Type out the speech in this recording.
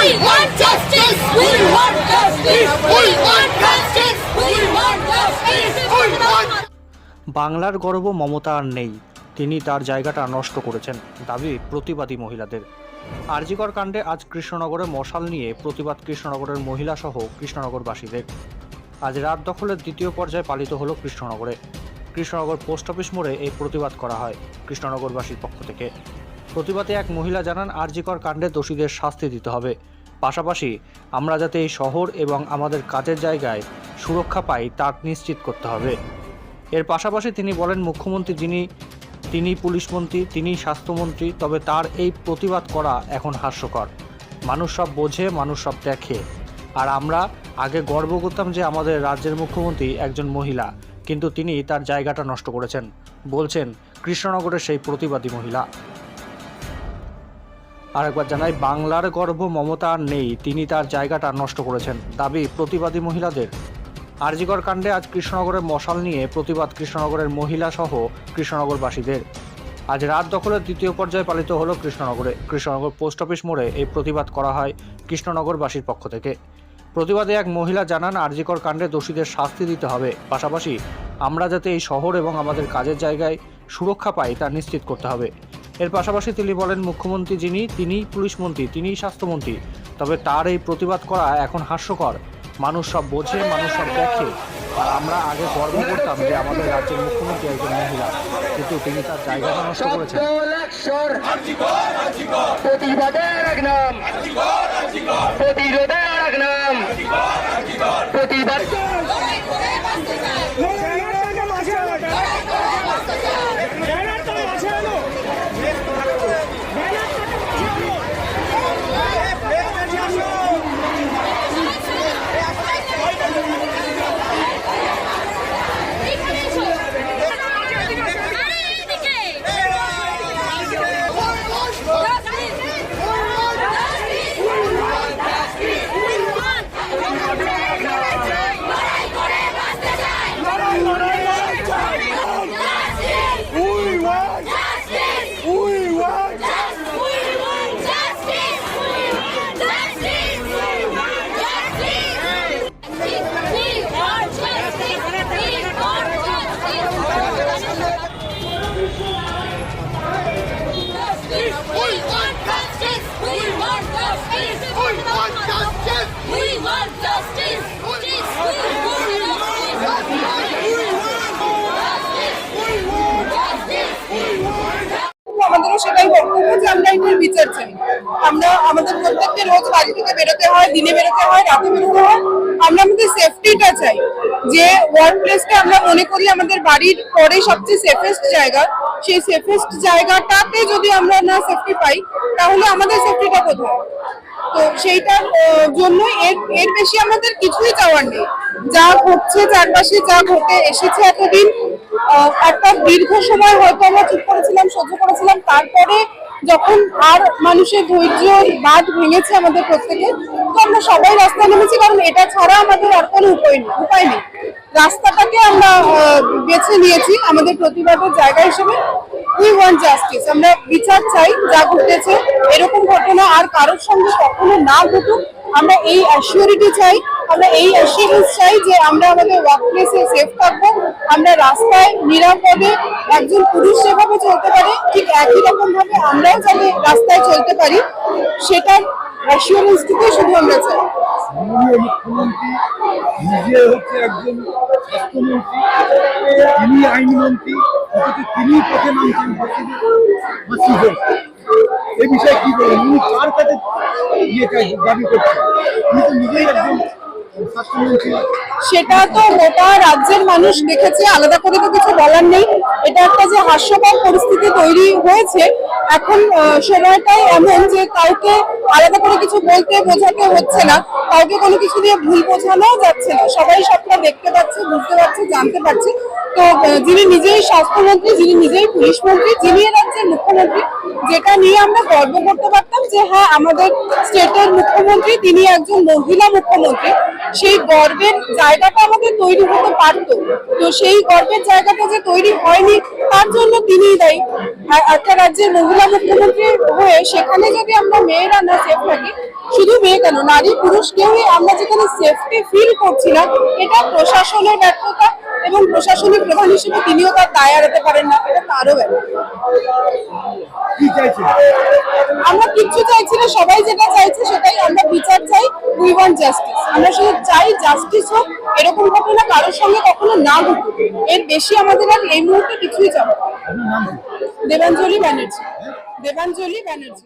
We want justice. We want justice. We want justice. We want justice. We want বাংলার গর্ব মমতা আর নেই তিনি তার জায়গাটা নষ্ট করেছেন দাবি প্রতিবাদী মহিলাদের আরজিকর কাণ্ডে আজ কৃষ্ণনগরে মশাল নিয়ে প্রতিবাদ কৃষ্ণনগরের মহিলা সহ কৃষ্ণনগরবাসীদের আজ রাত দখলের দ্বিতীয় পর্যায়ে পালিত হলো কৃষ্ণনগরে কৃষ্ণনগর পোস্ট অফিস মোড়ে এই প্রতিবাদ করা হয় কৃষ্ণনগরবাসীর পক্ষ থেকে প্রতিবাদে এক মহিলা জানান আরজিকর কাণ্ডে দোষীদের শাস্তি দিতে হবে। পাশাপাশি আমরা যাতে এই শহর এবং আমাদের কাজের জায়গায় সুরক্ষা পাই, তা নিশ্চিত করতে হবে। এর পাশাপাশি তিনি বলেন, মুখ্যমন্ত্রী যিনি, তিনি পুলিশমন্ত্রী তিনি স্বাস্থ্যমন্ত্রী, তবে তার এই প্রতিবাদ করা এখন হাস্যকর। মানুষ সব বোঝে, মানুষ সব দেখে। আর আমরা আগে গর্ব করতাম যে আমাদের রাজ্যের মুখ্যমন্ত্রী একজন মহিলা, কিন্তু তিনি তার জায়গাটা নষ্ট করেছেন। বলছেন, কৃষ্ণনগরের সেই প্রতিবাদী মহিলা। আরেকবার জানাই, বাংলার গর্ভ মমতা আর নেই, তিনি তার জায়গাটা নষ্ট করেছেন। দাবি, প্রতিবাদী মহিলাদের। আরজিকর কাণ্ডে আজ কৃষ্ণনগরের মশাল নিয়ে প্রতিবাদ কৃষ্ণনগরের মহিলা সহ কৃষ্ণনগরবাসীদের। আজ রাত দখলের দ্বিতীয় পর্যায়ে পালিত হলো কৃষ্ণনগরে। কৃষ্ণনগর পোস্ট অফিস মোড়ে এই প্রতিবাদ করা হয় কৃষ্ণনগরবাসীর পক্ষ থেকে। প্রতিবাদে এক মহিলা জানান, আরজিকর কাণ্ডে দোষীদের শাস্তি দিতে হবে। পাশাপাশি, আমরা যাতে এই শহর এবং আমাদের কাজের জায়গায় সুরক্ষা পাই, তা নিশ্চিত করতে হবে। এর পাশাপাশি তিনি বলেন মুখ্যমন্ত্রী যিনি তিনি পুলিশমন্ত্রী তিনিই স্বাস্থ্যমন্ত্রী। তবে তার এই প্রতিবাদ করা এখন হাস্যকর। মানুষ সব বোঝে মানুষ সব দেখে। আর আমরা আগে গর্ব করতাম যে আমাদের রাজ্যের মুখ্যমন্ত্রী একজন মহিলা কিন্তু তিনি তার জায়গাটা নষ্ট করেছেন। প্রতিবাদের এক নাম। প্রতিরোধের এক নাম প্রতিবাদ We want justice. We want justice. We want justice. We want justice. Justice. We want আমাদেরও সেটাই বক্তব্য যে আমরা এটার বিচার চাই। আমরা আমাদের প্রত্যেককে রোজ বাড়ি থেকে বেরোতে হয়, দিনে বেরোতে হয়, রাতে বেরোতে হয়। আমরা আমাদের সেফটিটা চাই। যে ওয়ার্ক প্লেসটা আমরা মনে করি আমাদের বাড়ির পরে সবচেয়ে সেফেস্ট জায়গা, সেই সেফেস্ট জায়গাটাতে যদি আমরা না সেফটি পাই, তাহলে আমাদের সেফটিটা কোথায়? তো সেইটার জন্য এর এর বেশি আমাদের কিছুই চাওয়ার নেই। যা ঘটছে চারপাশে যা ঘটে, এসেছে এতদিন একটা দীর্ঘ সময় হয়তো আমরা ঠিক করেছিলাম, সহ্য করেছিলাম। তারপরে যখন আর মানুষের ধৈর্য বাদ ভেঙেছে আমাদের প্রত্যেকে, তো আমরা সবাই রাস্তায় নেমেছি, কারণ এটা ছাড়া আমাদের আর কোনো উপায় নেই উপায় নেই। রাস্তাটাকে আমরা বেছে নিয়েছি আমাদের প্রতিবাদের জায়গা হিসেবে। উই ওয়ান্ট জাস্টিস আমরা বিচার চাই যা ঘটেছে, এরকম ঘটনা আর কারোর সঙ্গে কখনো না ঘটুক। আমরা এই অ্যাসিওরিটি চাই আমরা এই অ্যাসিওরেন্স চাই যে আমরা আমাদের ওয়ার্ক প্লেসে সেফ থাকব। আমরা রাস্তায় নিরাপদে একজন পুরুষ যেভাবে চলতে পারে, ঠিক একই রকম ভাবে আমরাও যাতে রাস্তায় চলতে পারি, সেটার অ্যাসিওরেন্সটুকু শুধু আমরা চাই। মুখ্যমন্ত্রী নিজে হচ্ছে একজন স্বাস্থ্যমন্ত্রী, তিনি আইনমন্ত্রী অথচ তিনি পথে নামছেন বাসীদের বাসী হয়ে। এ বিষয়ে কি বলেন উনি কার কাছে দাবি করছেন তিনি তো নিজেই একজন স্বাস্থ্যমন্ত্রী সেটা তো গোটা রাজ্যের মানুষ দেখেছে, আলাদা করে তো কিছু বলার নেই। এটা একটা যে হাস্যকর পরিস্থিতি তৈরি হয়েছে, এখন সময়টাই এমন যে কাউকে আলাদা করে কিছু বলতে বোঝাতে হচ্ছে না, কাউকে কোনো কিছু দিয়ে ভুল বোঝানো যাচ্ছে না। সবাই সবটা দেখতে পাচ্ছে, বুঝতে পারছে, জানতে পারছে। তো যিনি নিজেই স্বাস্থ্যমন্ত্রী, যিনি নিজেই পুলিশ মন্ত্রী যিনি রাজ্যের মুখ্যমন্ত্রী, যেটা নিয়ে আমরা গর্ব করতে পারতাম যে হ্যাঁ আমাদের স্টেটের মুখ্যমন্ত্রী, তিনি একজন মহিলা মুখ্যমন্ত্রী। সেই গর্বের জায়গাটা আমাদের তৈরি হতে পারতো। তো সেই গর্বের জায়গাটা যে তৈরি হয়নি, তার জন্য তিনিই দায়ী। একটা রাজ্যের মহিলা মুখ্যমন্ত্রী হয়ে সেখানে যদি আমরা মেয়েরা না সেফ থাকি, শুধু মেয়ে কেন, নারী, পুরুষ কেউই আমরা যেখানে সেফটি ফিল করছি না, এটা প্রশাসনের ব্যর্থতা এবং প্রশাসনিক প্রধান হিসেবে তিনিও তার দায় এড়াতে পারেন না, এটা তারও ব্যাপার আমরা কিচ্ছু চাইছি না, সবাই যেটা চাইছে সেটাই আমরা বিচার চাই উই ওয়ান্ট জাস্টিস আমরা শুধু চাই জাস্টিস হোক, এরকম ঘটনা কারোর সঙ্গে কখনো না ঘটুক। এর বেশি আমাদের আর এই মুহূর্তে কিছুই চাবো দেবাঞ্জলি ব্যানার্জি। দেবাঞ্জলি ব্যানার্জি।